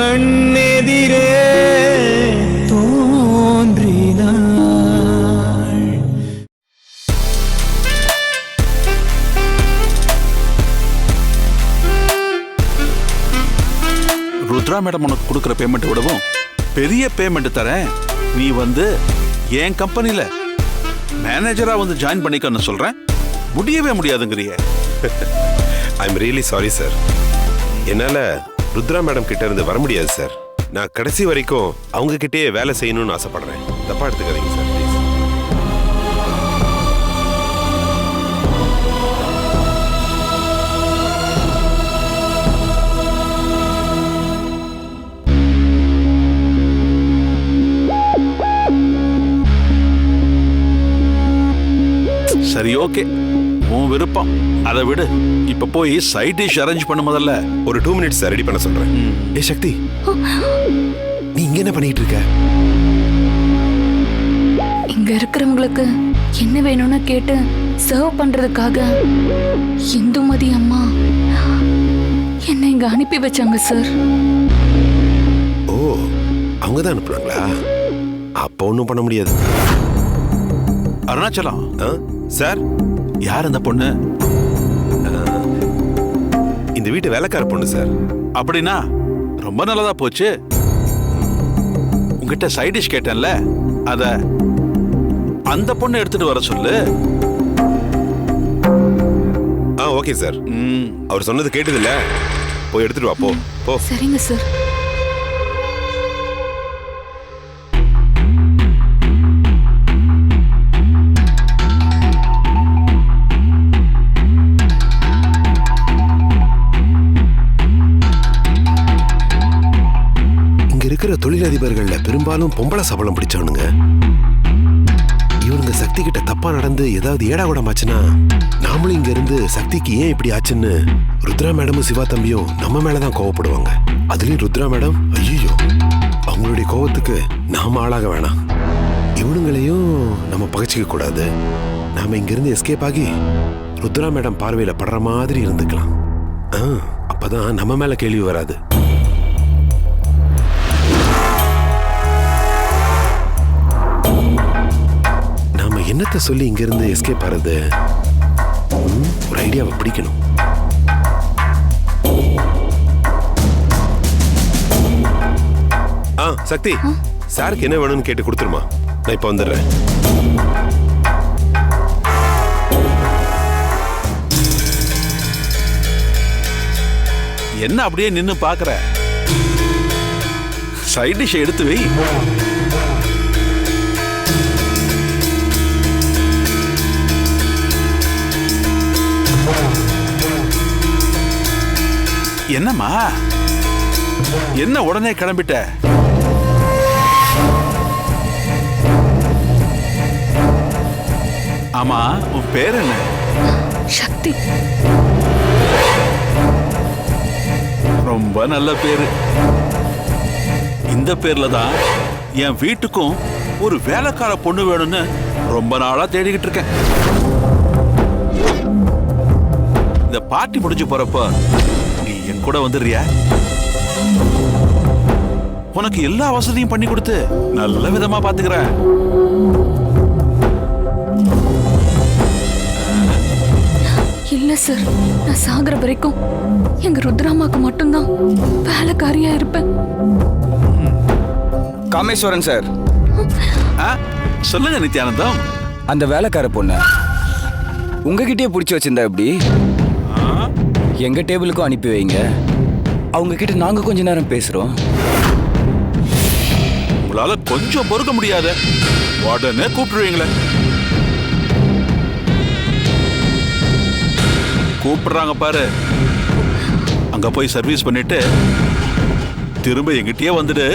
கண்ணெதிரே தோன்றினாள். ருத்ரா மேடம் உனக்கு கொடுக்குற பேமெண்ட் விடவும் பெரிய பேமெண்ட் தரேன். நீ வந்து என் கம்பெனில மேனேஜரா வந்து ஜாயின் பண்ணிக்கன்னு சொல்றேன். முடியவே முடியாதுங்கிறியே. I am really sorry sir என்னால் ருத்ரா மேடம் கிட்ட இருந்து வர முடியாது சார். நான் கடைசி வரைக்கும் அவங்க கிட்டேயே வேலை செய்யணும்னு ஆசைப்படுறேன். தப்பா எடுத்துக்காதீங்க சார் ப்ளீஸ். சரி ஓகே. உன் விருப்பம். அதை விடு. இப்ப போய் சைட் டிஷ் அரேஞ்ச் பண்ண முதல்ல. ஒரு டூ மினிட்ஸ் ரெடி பண்ண சொல்றேன். ஏ சக்தி. நீ இங்க என்ன பண்ணிட்டு இருக்க? இங்க இருக்கிறவங்களுக்கு என்ன வேணும்னு கேட்டு சர்வ் பண்றதுக்காக இந்துமதி அம்மா என்னை இங்க அனுப்பி வச்சாங்க சார் ஓ அவங்க தான் அனுப்புனாங்களா? அப்போ ஒன்றும் பண்ண முடியாது. அருணாச்சலம். சார் யார் இந்த பொண்ணு? இந்த வீட்டு வேலைக்கார பொண்ணு சார். அப்படின்னா ரொம்ப நல்லதா போச்சு. உங்ககிட்ட சைட் டிஷ் கேட்டேன்ல அத அந்த பொண்ணை எடுத்துட்டு வர சொல்லு. ஆ ஓகே சார். ம், அவர் சொன்னது கேட்டதில்ல. போய் எடுத்துட்டு வா போ. போ. சரிங்க சார். இருக்கிற தொழிலதிபர்கள்ல பெரும்பாலும் பொம்பளை சபலம் பிடிச்சவனுங்க. இவனுங்க சக்தி கிட்ட தப்பா நடந்து ஏதாவது ஏடா விடமாச்சுன்னா நாமளும் இங்க இருந்து சக்திக்கு ஏன் இப்படி ஆச்சுன்னு ருத்ரா மேடமும் சிவா தம்பியும் நம்ம மேலதான் கோவப்படுவாங்க. அதுலயும் ருத்ரா மேடம் ஐயோ அவங்களுடைய கோவத்துக்கு நாம ஆளாக வேணாம். இவனுங்களையும் நம்ம பகச்சிக்க கூடாது. நாம இங்கிருந்து எஸ்கேப் ஆகி ருத்ரா மேடம் பார்வையில படுற மாதிரி இருந்துக்கலாம். அப்பதான் நம்ம மேல கேள்வி வராது. என்னத்த சொல்லி இங்கிருந்து எஸ்கேப் ஆறது? ஒரு ஐடியாவை பிடிக்கணும். ஆ சக்தி சாருக்கு என்ன வேணும்னு கேட்டு கொடுத்துருமா. நான் இப்போ வந்துடுறேன். என்ன அப்படியே நின்னு பாக்குற சைட் டிஷ் எடுத்து வை. என்னம்மா? என்ன உடனே கிளம்பிட்ட? ஆமா உன் பேர் என்ன? சக்தி. ரொம்ப நல்ல பேரு. இந்த பேர்ல தான் என் வீட்டுக்கும் ஒரு வேலைக்கார பொண்ணு வேணும்னு ரொம்ப நாளா தேடிக்கிட்டு இருக்கேன். இந்த பார்ட்டி முடிஞ்சு போறப்ப என் கூட வந்துடுறியா? உனக்கு எல்லா வசதியும் பண்ணி கொடுத்து நல்ல விதமா பாத்துக்கிறேன். இல்ல சார் நான் சாகுற வரைக்கும் எங்க ருத்ராமாக்கு மட்டும்தான் வேலைக்காரியா இருப்பேன். காமேஸ்வரன் சார் சொல்லுங்க நித்யானந்தம். அந்த வேலைக்கார பொண்ணு உங்ககிட்டயே பிடிச்சி வச்சிருந்தா எப்படி? எங்க டேபிளுக்கும் அனுப்பி வைங்க. அவங்க கிட்ட நாங்க கொஞ்ச நேரம் பேசுறோம். உங்களால கொஞ்சம் பொறுக்க முடியாத. உடனே கூப்பிடுவீங்களே கூப்பிடுறாங்க பாரு. அங்க போய் சர்வீஸ் பண்ணிட்டு திரும்ப எங்கிட்டயே வந்துடு.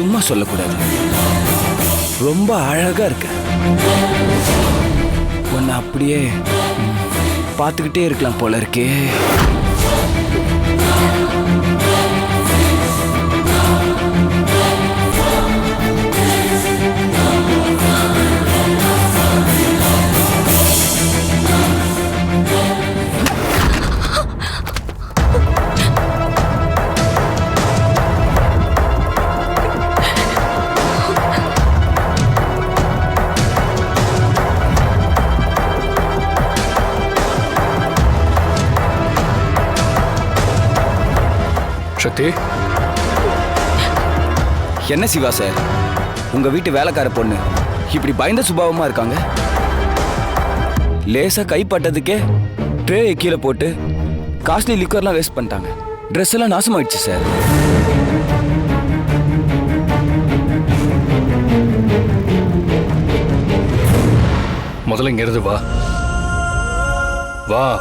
சும்மா சொல்லக்கூடாது. ரொம்ப அழகா இருக்க. உன்னை அப்படியே பார்த்துக்கிட்டே இருக்கலாம் போல இருக்கே. சக்தி. என்ன சிவா சார்? உங்க வீட்டு வேலைக்கார பொண்ணு. இப்படி பயந்த சுபாவமா இருக்காங்க? லேசா கைப்பட்டதுக்கே ட்ரே கீழே போட்டு காஸ்ட்லி லிக்கர்லாம் வேஸ்ட் பண்ணிட்டாங்க. ட்ரெஸ் எல்லாம் நாசமாயிடுச்சு சார். முதல்ல இங்க இருந்து வா. வா.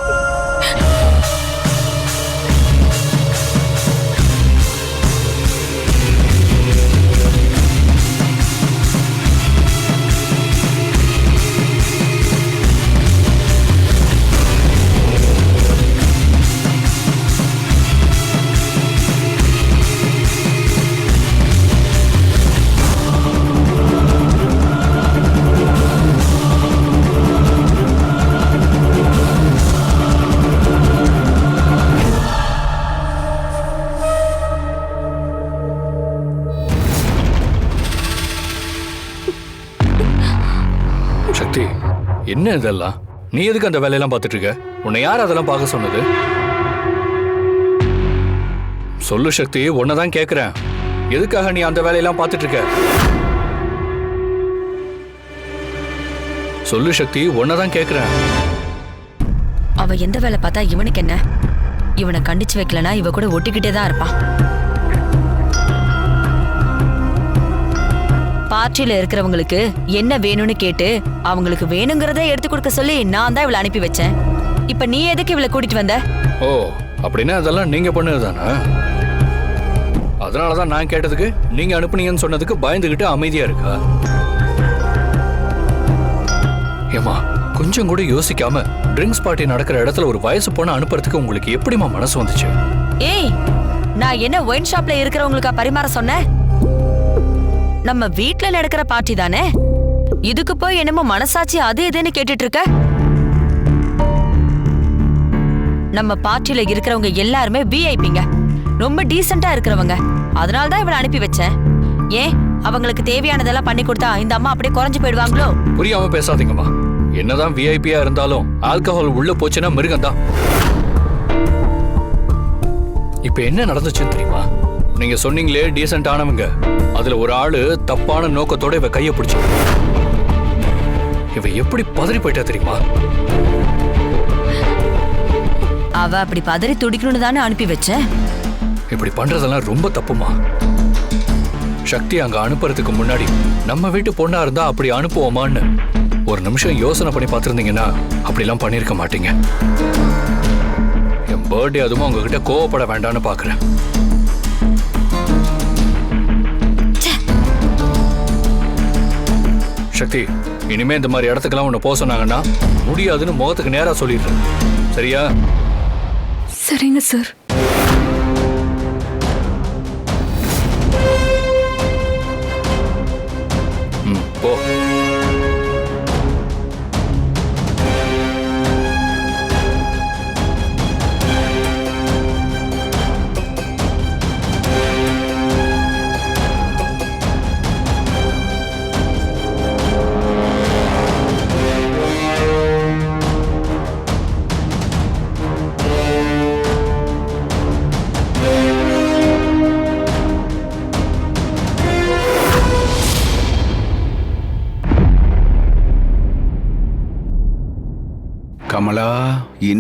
என்ன இதெல்லாம்? நீ எதுக்கு அந்த வேலையெல்லாம் பார்த்துட்டு இருக்க உன்னை யார் அதெல்லாம் பார்க்க சொன்னது? சொல்லு சக்தி உன்னை தான் கேட்குறேன். எதுக்காக நீ அந்த வேலையெல்லாம் பார்த்துட்டு இருக்க சொல்லு சக்தி உன்னை தான் கேட்குறேன். அவ எந்த வேலை பார்த்தா இவனுக்கு என்ன? இவனை கண்டிச்சு வைக்கலனா இவ கூட ஒட்டிக்கிட்டே தான் இருப்பான். பார்ட்டியில இருக்கிறவங்களுக்கு என்ன வேணும்னு கேட்டு அவங்களுக்கு வேணுங்கிறத எடுத்து கொடுக்க சொல்லி நான் தான் இவளை அனுப்பி வச்சேன். இப்ப நீ எதுக்கு இவளை கூட்டிட்டு வந்த? ஓ அப்படின்னா அதெல்லாம் நீங்க பண்ணது தானே அதனால தான் நான் கேட்டதுக்கு நீங்க அனுப்புனீங்கன்னு சொன்னதுக்கு பயந்துகிட்டு அமைதியா இருக்கா? ஏமா கொஞ்சம் கூட யோசிக்காம ட்ரிங்க்ஸ் பார்ட்டி நடக்கிற இடத்துல ஒரு வயசு பொண்ணை அனுப்புறதுக்கு உங்களுக்கு எப்படிமா மனசு வந்துச்சு? ஏய் நான் என்ன ஒயின் ஷாப்ல இருக்கிறவங்களுக்கா பரிமாற சொன்னேன்? நம்ம வீட்ல நடக்கிற பார்ட்டி தானே? இதுக்கு போய் என்னமோ மனசாட்சி அது இதுன்னு கேட்டுட்டு இருக்க நம்ம பார்ட்டியில இருக்கிறவங்க எல்லாருமே விஐபிங்க ரொம்ப டீசெண்டா இருக்கிறவங்க. அதனால தான் இவளை அனுப்பி வச்சேன். ஏன்? அவங்களுக்கு தேவையானதெல்லாம் பண்ணி கொடுத்தா இந்த அம்மா அப்படியே குறைஞ்சு போயிடுவாங்களோ? புரியாம பேசாதீங்கம்மா. என்னதான் விஐபியா இருந்தாலும் ஆல்கஹால் உள்ள போச்சுன்னா மிருகம் தான் இப்ப என்ன நடந்துச்சுன்னு தெரியுமா? நீங்க சொன்னீங்களே டீசென்ட் ஆனவங்க. அதுல ஒரு ஆளு தப்பான நோக்கத்தோட இவ கைய பிடிச்சு. இவ எப்படி பதறி போயிட்டா தெரியுமா? அவ அப்படி பதறி துடிக்கணும்னு தானே அனுப்பி வச்சேன் இப்படி பண்றதெல்லாம் ரொம்ப தப்புமா? சக்தி அங்க அனுப்புறதுக்கு முன்னாடி நம்ம வீட்டு பொண்ணா இருந்தா அப்படி அனுப்புவோமான்னு ஒரு நிமிஷம் யோசனை பண்ணி பார்த்திருந்தீங்கன்னா அப்படிலாம் பண்ணியிருக்க மாட்டீங்க. என் பர்த்டே அதுவும் உங்ககிட்ட கோவப்பட வேண்டாம்னு பாக்குறேன் சக்தி இனிமே இந்த மாதிரி இடத்துக்கெல்லாம் உன்னை போக சொன்னாங்கன்னா முடியாதுன்னு முகத்துக்கு நேரா சொல்லிடுறேன். சரியா? சரிங்க சார்.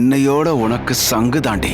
என்னையோட உனக்கு சங்கு தாண்டி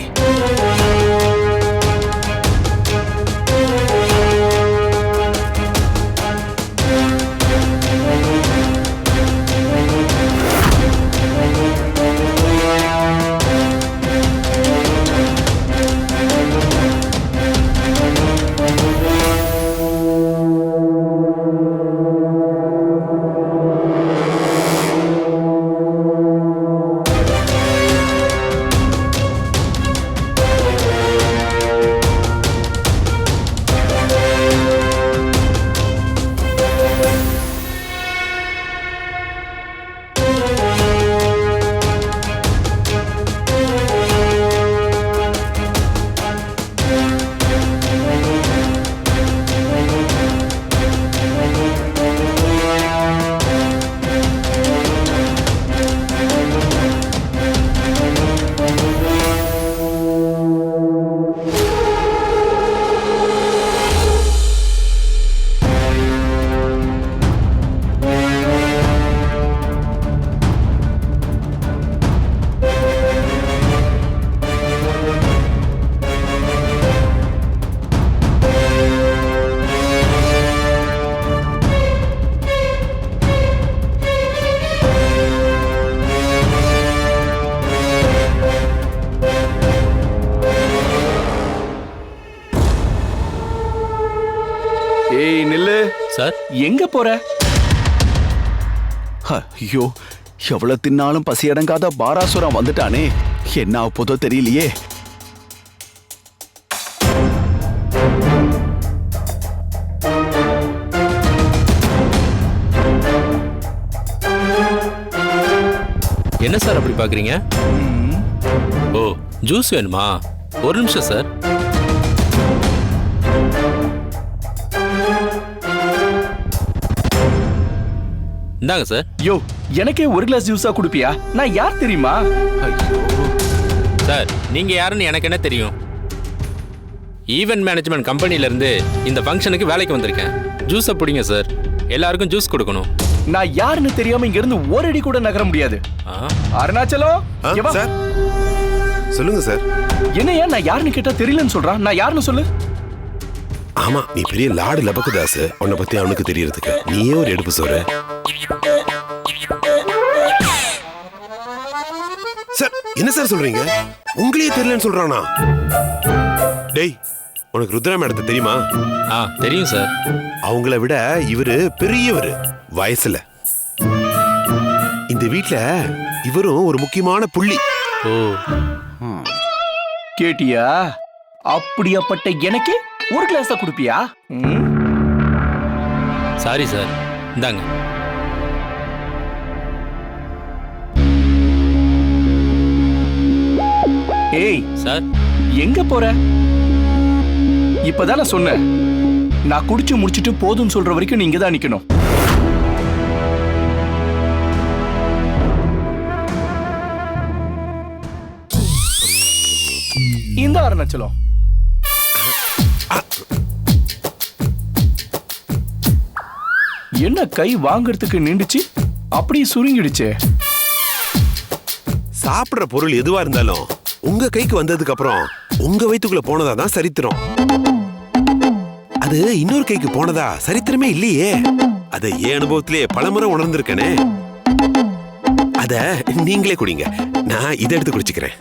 எங்க போற? ஐயோ எவ்வளவு தின்னாலும் பசி அடங்காத பாராசுரம் வந்துட்டானே. என்ன ஆகப் தெரியலையே. என்ன சார் அப்படி பாக்குறீங்க ஓ ஜூஸ் வேணுமா? ஒரு நிமிஷம் சார். இந்தாங்க சார். யோ எனக்கே ஒரு கிளாஸ் ஜூஸா குடுப்பியா? நான் யார் தெரியுமா? சார் நீங்க யாருன்னு எனக்கு என்ன தெரியும்? ஈவென்ட் மேனேஜ்மெண்ட் கம்பெனில இருந்து இந்த ஃபங்க்ஷனுக்கு வேலைக்கு வந்திருக்கேன். ஜூஸை பிடிங்க சார் எல்லாருக்கும் ஜூஸ் கொடுக்கணும். நான் யாருன்னு தெரியாம இங்க இருந்து ஒரு அடி கூட நகர முடியாது. அருணாச்சலம். சார். சொல்லுங்க சார். என்னையா நான் யாருன்னு கேட்டா தெரியலன்னு சொல்றான். நான் யாருன்னு சொல்லு? ஆமா நீ பெரிய லாடு லபக்குதாஸ் உன்னை பத்தி அவனுக்கு தெரியறதுக்கு. நீயே ஒரு எடுப்பு சோறு சார் என்ன சார் சொல்றீங்க? உங்களையே தெரியலன்னு சொல்றானா? டேய் உனக்கு ருத்ரா மேடத்தை தெரியுமா? ஆ தெரியும் சார். அவங்கள விட இவரு பெரியவர். வயசுல. இந்த வீட்ல இவரும் ஒரு முக்கியமான புள்ளி. ஓ. கேட்டியா? அப்படியாப்பட்ட எனக்கே? ஒரு கிளாஸ் தான் குடுப்பியா? சாரி சார் இந்தாங்க. ஏய் சார் எங்க போற? இப்பதான் நான் சொன்னேன். நான் குடிச்சு முடிச்சிட்டு போதும்னு சொல்ற வரைக்கும் நீங்க தான் நிக்கணும். இந்த அருணாச்சலம். என்ன கை வாங்குறதுக்கு நின்றுச்சு அப்படியே சுருங்கிடுச்சே. சாப்பிடுற பொருள் எதுவா இருந்தாலும் உங்க கைக்கு வந்ததுக்கு அப்புறம் உங்க வயித்துக்குள்ள போனதா தான் சரித்திரம். அது இன்னொரு கைக்கு போனதா சரித்திரமே இல்லையே. அத என் அனுபவத்திலே பலமுறை உணர்ந்திருக்கனே. அத நீங்களே குடிங்க. நான் இதை எடுத்து குடிச்சுக்கிறேன்.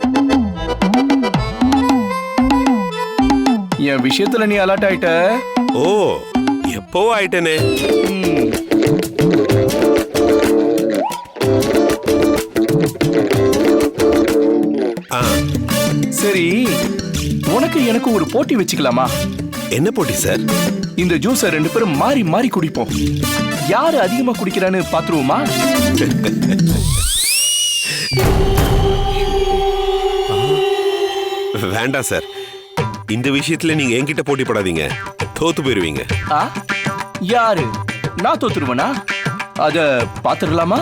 என் விஷயத்துல நீ அலர்ட் ஆயிட்ட? ஓ எப்போ ஆயிட்டனே. எனக்கு ஒரு போட்டி வச்சுக்கலாமா? என்ன போட்டி சார்? இந்த ஜூஸை ரெண்டு பேரும் மாறி மாறி குடிப்போம். யாரு அதிகமா குடிக்கிறான்னு பாத்துருவோமா? வேண்டாம் சார். இந்த விஷயத்துல நீங்க என்கிட்ட போட்டி போடாதீங்க. தோத்து போயிருவீங்க? யாரு? நான் தோத்துருவனா? அத பாத்துடலாமா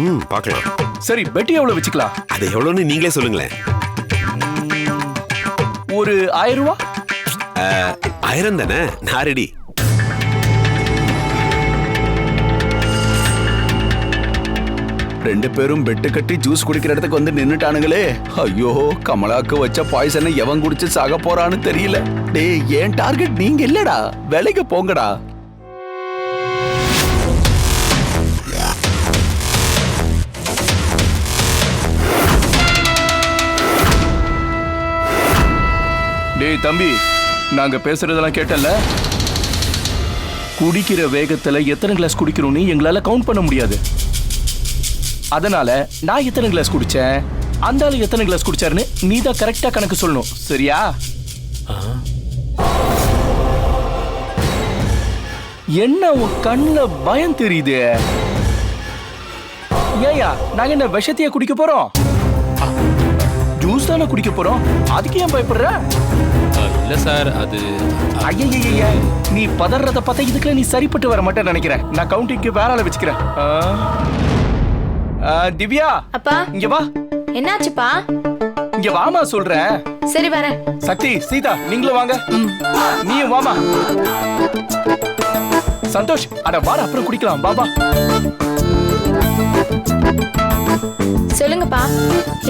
ம் பார்க்கலாம் சரி பெட்டி எவ்வளவு வச்சுக்கலாம்? அது எவ்வளோன்னு நீங்களே சொல்லுங்களேன். ஒரு ஆயிரம் ரூபா? ஆயிரம் தானே? நான் ரெடி ரெண்டு பேரும் பெட்டு கட்டி ஜூஸ் குடிக்கிற இடத்துக்கு வந்து நின்னுட்டானுங்களே. ஐயோ கமலாக்கு வச்ச பாய்சனை எவன் குடிச்சு சாக போறான்னு தெரியல. டேய் ஏன் டார்கெட் நீங்க இல்லடா. வேலைக்கு போங்கடா. டேய் தம்பி நாங்க பேசுறதெல்லாம் கேட்டல குடிக்கிற வேகத்துல எத்தனை கிளாஸ் குடிக்கிறோம்னு எங்களால கவுண்ட் பண்ண முடியாது. அதனால நான் எத்தனை கிளாஸ் குடிச்சேன்? அந்த ஆளு எத்தனை கிளாஸ் குடிச்சாருன்னு நீ தான் கரெக்டா கணக்கு சொல்லணும். சரியா? என்ன உன் கண்ணுல பயம் தெரியுது? ஏயா நாங்க என்ன விஷத்தையே குடிக்க போறோம்? ஜூஸ் தானே குடிக்க போறோம்? அதுக்கு ஏன் பயப்படுற? இல்ல சார் அது ஐயய்யய்ய நீ பதறத பார்த்தா இதுக்குள்ள நீ சரிப்பட்டு வர மாட்டேன்னு நினைக்கிறேன் நான் கவுண்டிங்க்கு வேற ஆளை வச்சுக்கிறேன். திவ்யா அப்பா. இங்க வா. என்னாச்சுப்பா? இங்க வாமா சொல்றேன் சரி வரேன். சக்தி சீதா நீங்களும் வாங்க. நீயும் வாமா சந்தோஷ் அட வார அப்புறம் குடிக்கலாம். பாபா சொல்லுங்கப்பா.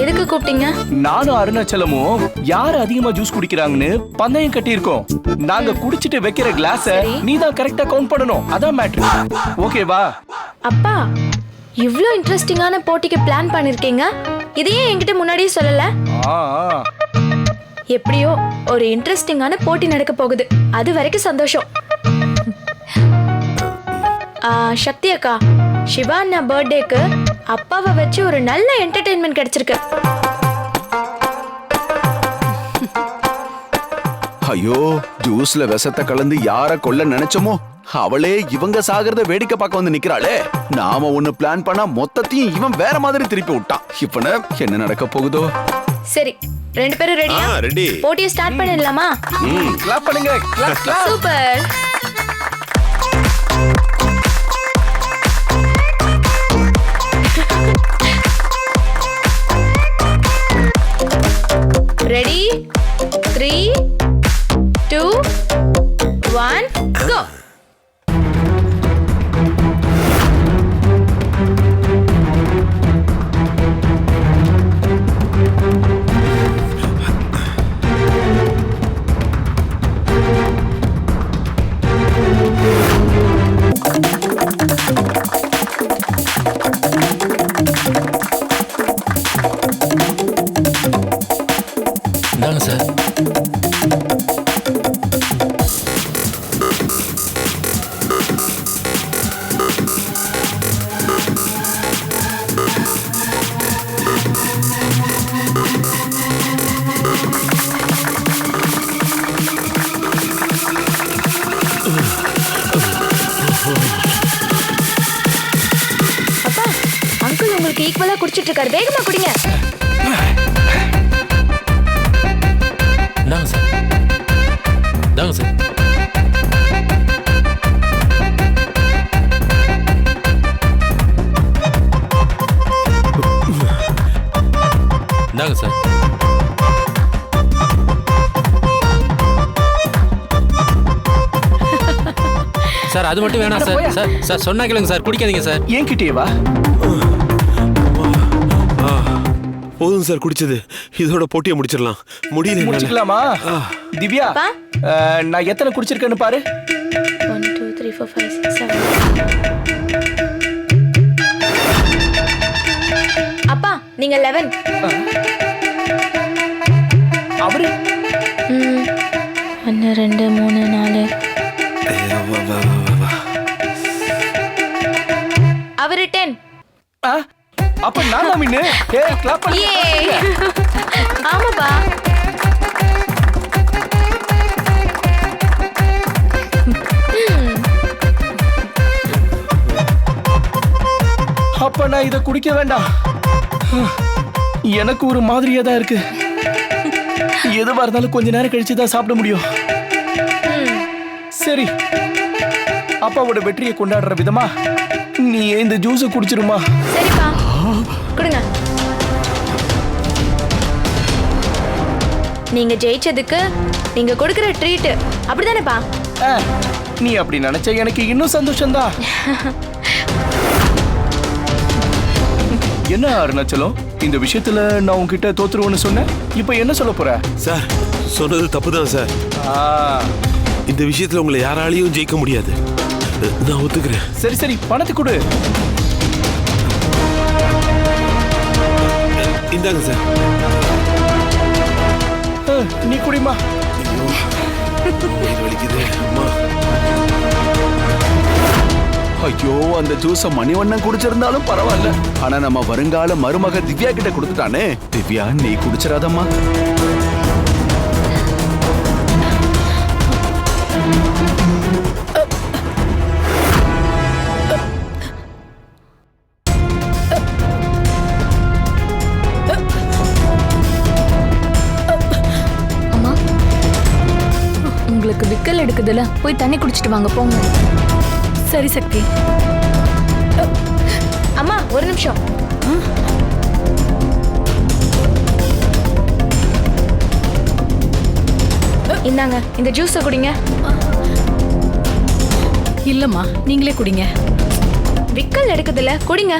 எதுக்கு கூப்பிட்டீங்க? நானும் அருணாச்சலமும் யார் அதிகமா ஜூஸ் குடிக்கிறாங்கன்னு பந்தயம் கட்டியிருக்கோம். நாங்க குடிச்சிட்டு வைக்கிற கிளாஸ. நீ தான் கரெக்டா கவுண்ட் பண்ணணும். அதான் மேட்ரு ஓகேவா அப்பா இவ்ளோ இன்ட்ரெஸ்டிங்கான போட்டிக்கு பிளான் பண்ணிருக்கீங்க. இதையே என்கிட்ட முன்னாடியே சொல்லல. எப்படியோ ஒரு இன்ட்ரெஸ்டிங்கான போட்டி நடக்க போகுது. அது வரைக்கும் சந்தோஷம். சக்தி அக்கா சிவா அண்ணா பர்த்டேக்கு அப்பாவை வச்சு ஒரு நல்ல என்டர்டெயின்மெண்ட் கிடைச்சிருக்கு. ஐயோ ஜூஸ்ல விஷத்தை கலந்து யார கொல்ல நினைச்சோமோ? அவளே இவங்க சாகிறத வேடிக்கை பார்க்க வந்து நிக்கிறாளே. நாம ஒண்ணு பிளான் பண்ணா மொத்தத்தையும் இவன் வேற மாதிரி திருப்பி விட்டான். இப்பன என்ன நடக்க போகுதோ? சரி ரெண்டு பேரும் ரெடியா ரெடி போட்டியை ஸ்டார்ட் பண்ணிடலாமா? கிளாப் பண்ணுங்க clap clap super. Ready three sir அது மட்டும் வேணாம் சார். சார் சார் சொன்னா கேளுங்க சார் குடிக்காதீங்க சார். ஏன் கிட்டே வா. போதும் சார் குடிச்சது. இதோட போட்டியை முடிச்சிடலாம். முடியல. முடிச்சுக்கலாமா? திவ்யா நான் எத்தனை குடிச்சிருக்கேன்னு பாரு. One two three four five six seven அப்பா நீங்க லெவன் அவரு? ஒன்று ரெண்டு மூணு நாலு. அப்ப நான் தான் மின்னு? ஏ கிளாப் பண்ணி. ஆமாப்பா. அப்ப நான் இதை குடிக்க வேண்டாம். எனக்கு ஒரு மாதிரியா தான் இருக்கு. எதுவா இருந்தாலும் கொஞ்ச நேரம் கழிச்சு தான் சாப்பிட முடியும். சரி. அப்பாவோட வெற்றியை கொண்டாடுற விதமா நீ இந்த ஜூஸை குடிச்சிருமா? சரிப்பா. கொடுங்க. நீங்க ஜெயிச்சதுக்கு நீங்க கொடுக்கிற ட்ரீட் அப்படிதானேப்பா? ஆ, நீ அப்படி நினைச்சா எனக்கு இன்னும் சந்தோஷம்தான் என்ன அருணாச்சலம்? இந்த விஷயத்துல நான் உன்கிட்ட தோத்துருவேன்னு சொன்னேன். இப்போ என்ன சொல்ல போற? சார் சொன்னது தப்பு தான் சார். ஆ, இந்த விஷயத்துல உங்களை யாராலையும் ஜெயிக்க முடியாது. நான் ஒத்துக்கிறேன். சரி சரி பணத்தை கொடு. இந்தாங்க சார். நீ குடிமா வலிக்குது அம்மா. ஐயோ அந்த ஜூஸ மணிவண்ணன் குடிச்சிருந்தாலும் பரவாயில்ல. ஆனா நம்ம வருங்கால மருமக திவ்யா கிட்ட கொடுத்துட்டானே. திவ்யா நீ குடிச்சிடாதம்மா. போய் தண்ணி குடிச்சிட்டு வாங்க போங்க. சரி சக்தி. அம்மா ஒரு நிமிஷம். இந்தாங்க இந்த ஜூஸை குடிங்க. இல்லம்மா நீங்களே குடிங்க. விக்கல் எடுக்குதுல குடிங்க.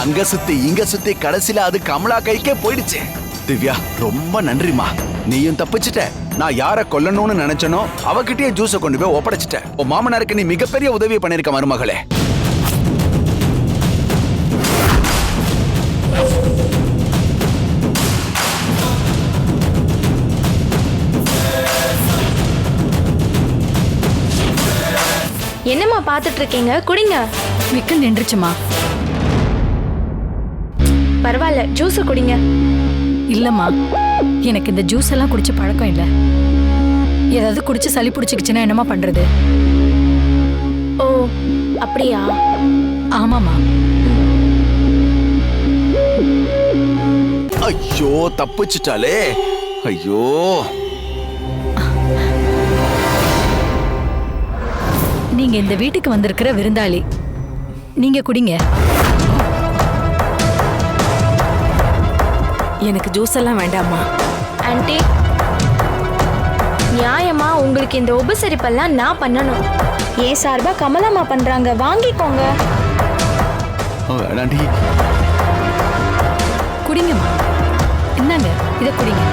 அங்க சுத்தி இங்க சுத்தி கடைசியில அது கமலா கைக்கே போயிடுச்சு. திவ்யா ரொம்ப நன்றிமா நீயும் தப்பிச்சிட்ட. நான் யாரை கொல்லணும்னு நினைச்சனோ அவகிட்டயே ஜூஸை கொண்டு போய் ஒப்படைச்சிட்டேன் உன் மாமனாருக்கு நீ மிகப்பெரிய உதவி பண்ணிருக்க மருமகளே. என்னம்மா பார்த்துட்டு இருக்கீங்க? குடிங்க. விக்கு நின்றுச்சுமா பரவாயில்ல ஜூஸ் குடிங்க. இல்லம்மா எனக்கு இந்த ஜூஸ் எல்லாம் குடிச்ச பழக்கம் இல்ல. ஏதாவது குடிச்சு சளி பிடிச்சிக்கிச்சுன்னா என்னம்மா பண்றது? ஓ அப்படியா? ஆமாம்மா. ஐயோ தப்பிச்சிட்டாலே ஐயோ. நீங்க இந்த வீட்டுக்கு வந்திருக்கிற விருந்தாளி. நீங்க குடிங்க. எனக்கு ஜூஸ் எல்லாம் வேண்டாம்மா. ஆன்ட்டி நியாயமா உங்களுக்கு இந்த உபசரிப்பெல்லாம் நான் பண்ணணும். ஏன் சார்பா கமலாமா பண்றாங்க வாங்கிக்கோங்க. குடிங்கம்மா. என்னங்க இதை குடிங்க.